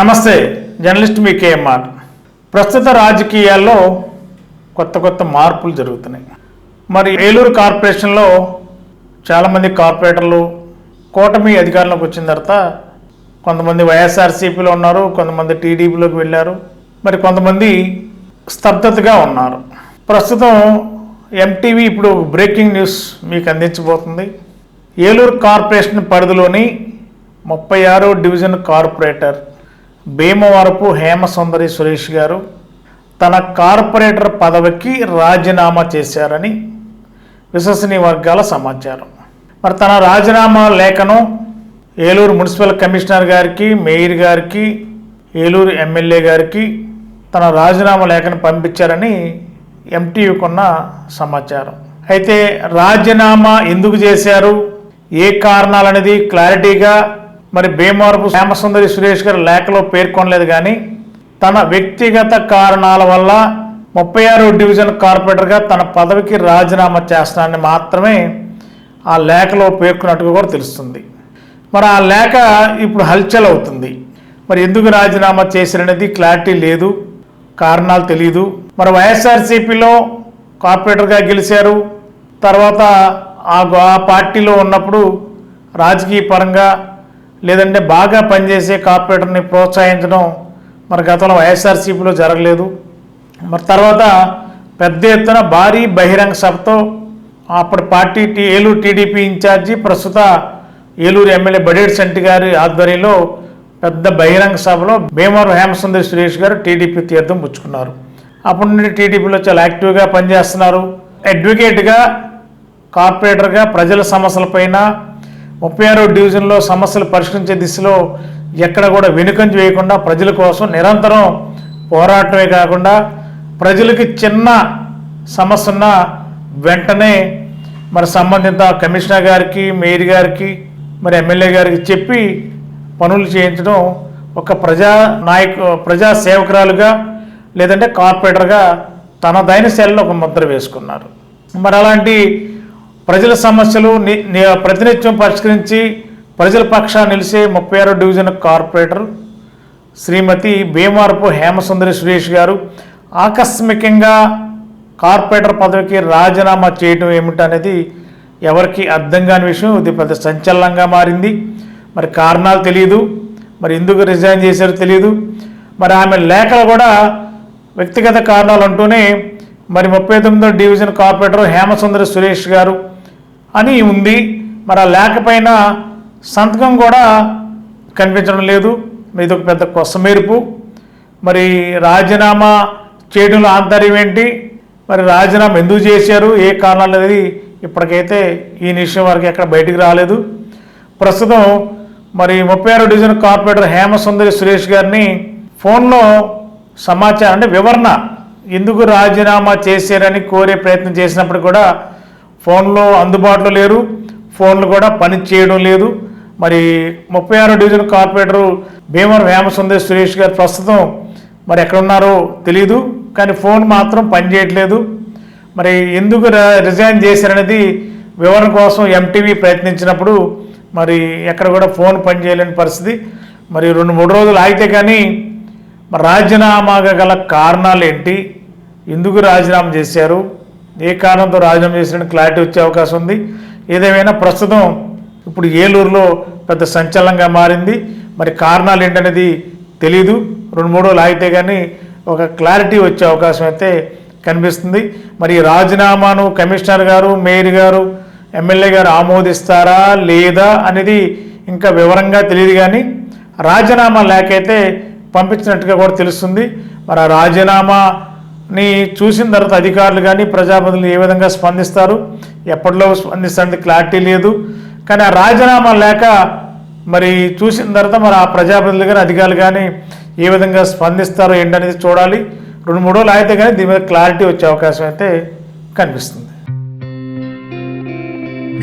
నమస్తే జర్నలిస్ట్ మీ కేఎంఆర్. ప్రస్తుత రాజకీయాల్లో కొత్త కొత్త మార్పులు జరుగుతున్నాయి. మరి ఏలూరు కార్పొరేషన్లో చాలామంది కార్పొరేటర్లు కూటమి అధికారంలోకి వచ్చిన తర్వాత కొంతమంది వైఎస్ఆర్సీపీలో ఉన్నారు కొంతమంది టీడీపీలోకి వెళ్ళారు మరి కొంతమంది స్తబ్దతగా ఉన్నారు. ప్రస్తుతం ఎంటీవీ ఇప్పుడు బ్రేకింగ్ న్యూస్ మీకు అందించబోతుంది. ఏలూరు కార్పొరేషన్ పరిధిలోని ముప్పై ఆరో డివిజన్ కార్పొరేటర్ భీమవరపు హేమసుందరి సురేష్ గారు తన కార్పొరేటర్ పదవికి రాజీనామా చేశారని విశ్వసనీయ వర్గాల సమాచారం. మరి తన రాజీనామా లేఖను ఏలూరు మున్సిపల్ కమిషనర్ గారికి మేయర్ గారికి ఏలూరు ఎమ్మెల్యే గారికి తన రాజీనామా లేఖను పంపించారని ఎంటీవీకున్న సమాచారం. అయితే రాజీనామా ఎందుకు చేశారు? ఏ కారణాలనేది క్లారిటీగా మరి భీమవరపు శ్యామసుందరి సురేష్ గారు లేఖలో పేర్కొనలేదు కానీ తన వ్యక్తిగత కారణాల వల్ల ముప్పై ఆరు డివిజన్ కార్పొరేటర్గా తన పదవికి రాజీనామా చేస్తానని మాత్రమే ఆ లేఖలో పేర్కొన్నట్టుగా కూడా తెలుస్తుంది. మరి ఆ లేఖ ఇప్పుడు హల్చల్ అవుతుంది. మరి ఎందుకు రాజీనామా చేశారనేది క్లారిటీ లేదు కారణాలు తెలియదు మరి వైఎస్ఆర్సీపీలో కార్పొరేటర్గా గెలిచారు. తర్వాత ఆ ఆ పార్టీలో ఉన్నప్పుడు రాజకీయ పరంగా లేదంటే బాగా పనిచేసే కార్పొరేటర్ని ప్రోత్సహించడం మరి గతంలో వైఎస్ఆర్సీపీలో జరగలేదు. మరి తర్వాత పెద్ద ఎత్తున భారీ బహిరంగ సభతో అప్పటి పార్టీ టీ ఏలూరు టీడీపీ ఇన్ఛార్జి ప్రస్తుత ఏలూరు ఎమ్మెల్యే బడేడ్ సెంటి గారి ఆధ్వర్యంలో పెద్ద బహిరంగ సభలో భీమవరం హేమసుందర్ సురేష్ గారు టీడీపీ తీర్థం పుచ్చుకున్నారు. అప్పటి నుండి టీడీపీలో చాలా యాక్టివ్గా పనిచేస్తున్నారు. అడ్వకేట్గా కార్పొరేటర్గా ప్రజల సమస్యలపైన ముప్పై ఆరో డివిజన్లో సమస్యలు పరిష్కరించే దిశలో ఎక్కడ కూడా వెనుకంజ వేయకుండా ప్రజల కోసం నిరంతరం పోరాటమే కాకుండా ప్రజలకి చిన్న సమస్య ఉన్న వెంటనే మరి సంబంధిత కమిషనర్ గారికి మేయర్ గారికి మరి ఎమ్మెల్యే గారికి చెప్పి పనులు చేయించడం ఒక ప్రజా నాయకు ప్రజా సేవకురాలుగా లేదంటే కార్పొరేటర్గా తన దైన శైలిలో ఒక ముద్ర వేసుకున్నారు. మరి అలాంటి ప్రజల సమస్యలు ని- ప్రతినిత్యం పరిష్కరించి ప్రజల పక్షాన్ని నిలిచే ముప్పై ఆరో డివిజన్ కార్పొరేటర్ శ్రీమతి భీమార్పు హేమసుందరి సురేష్ గారు ఆకస్మికంగా కార్పొరేటర్ పదవికి రాజీనామా చేయడం ఏమిటనేది ఎవరికి అర్థం కాని విషయం. ఇది పెద్ద సంచలనంగా మారింది. మరి కారణాలు తెలియదు మరి ఎందుకు రిజైన్ చేశారో తెలియదు మరి ఆమె లేఖలు కూడా వ్యక్తిగత కారణాలు అంటూనే మరి ముప్పై తొమ్మిదో డివిజన్ కార్పొరేటర్ హేమసుందరి సురేష్ గారు అని ఉంది. మరి ఆ లేకపోయినా పైన సంతకం కూడా కనిపించడం లేదు. ఇది ఒక పెద్ద కొసమేరుపు. మరి రాజీనామా చేయడంలో ఆంతర్యం ఏంటి? మరి రాజీనామా ఎందుకు చేశారు? ఏ కారణాలు అనేది ఇప్పటికైతే ఈ విషయం వరకు ఎక్కడ బయటికి రాలేదు. ప్రస్తుతం మరి ముప్పై ఆరు డివిజన్ కార్పొరేటర్ హేమసుందరి సురేష్ గారిని ఫోన్లో సమాచారం అంటే వివరణ ఎందుకు రాజీనామా చేశారని కోరే ప్రయత్నం చేసినప్పుడు కూడా ఫోన్లో అందుబాటులో లేరు ఫోన్లు కూడా పని చేయడం లేదు. మరి ముప్పై ఆరో డివిజన్ కార్పొరేటరు భీమర్ హేమసుందరి సురేష్ గారు ప్రస్తుతం మరి ఎక్కడున్నారో తెలియదు కానీ ఫోన్ మాత్రం పనిచేయట్లేదు మరి ఎందుకు రిజైన్ చేశారనేది వివరణ కోసం ఎంటీవీ ప్రయత్నించినప్పుడు మరి ఎక్కడ కూడా ఫోన్ పనిచేయలేని పరిస్థితి. మరి రెండు మూడు రోజులు ఆగితే కానీ మరి రాజీనామాగా గల కారణాలు ఏంటి ఎందుకు రాజీనామా చేశారు? ఏ కారణంతో రాజీనామా చేసిన క్లారిటీ వచ్చే అవకాశం ఉంది. ఏదేమైనా ప్రస్తుతం ఇప్పుడు ఏలూరులో పెద్ద సంచలనంగా మారింది. మరి కారణాలు ఏంటనేది తెలీదు. రెండు మూడు రోజులు ఆగితే కానీ ఒక క్లారిటీ వచ్చే అవకాశం అయితే కనిపిస్తుంది. మరి రాజీనామాను కమిషనర్ గారు మేయర్ గారు ఎమ్మెల్యే గారు ఆమోదిస్తారా లేదా అనేది ఇంకా వివరంగా తెలియదు కానీ రాజీనామా లేకైతే పంపించినట్టుగా కూడా తెలుస్తుంది. మరి ఆ నీ చూసిన తర్వాత అధికారులు కానీ ప్రజాప్రతినిధులు ఏ విధంగా స్పందిస్తారు? ఎప్పటిలో స్పందిస్తారనేది క్లారిటీ లేదు. కానీ ఆ రాజీనామా లేక మరి చూసిన తర్వాత మరి ఆ ప్రజాప్రతినిధులు కానీ అధికారులు కానీ ఏ విధంగా స్పందిస్తారో ఏంటనేది చూడాలి. రెండు మూడు రోజులు అయితే కానీ దీని మీద క్లారిటీ వచ్చే అవకాశం అయితే కనిపిస్తుంది.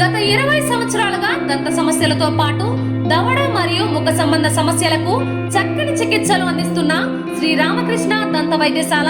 గత ఇరవై సంవత్సరాలుగా దంత సమస్యలతో పాటు దవడ మరియు ముఖ సంబంధ సమస్యలకు చక్కని చికిత్సలు అందిస్తున్న శ్రీ రామకృష్ణ దంత వైద్యశాల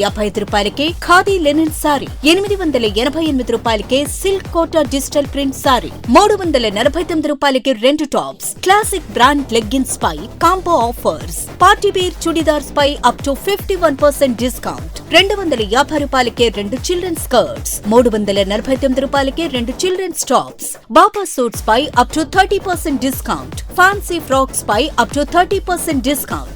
యాభై ఐదు రూపాయలకే ఖాదీ లెనిన్ సారీ ఎనిమిది వందల ఎనభై ఎనిమిది రూపాయలకే silk Kota digital print saree మూడు వందల నలభై తొమ్మిది రూపాయలకి రెండు tops classic brand leggings pi combo offers. Party wear chudidars pi up to fifty one percent discount. రెండు వందల యాభై రూపాయలకే రెండు చిల్డ్రన్ స్కర్ట్స్ మూడు వందల నలభై తొమ్మిది రూపాయలకే రెండు children's tops. Baba suits pi up to thirty percent discount. Fancy frocks pi up to thirty percent discount.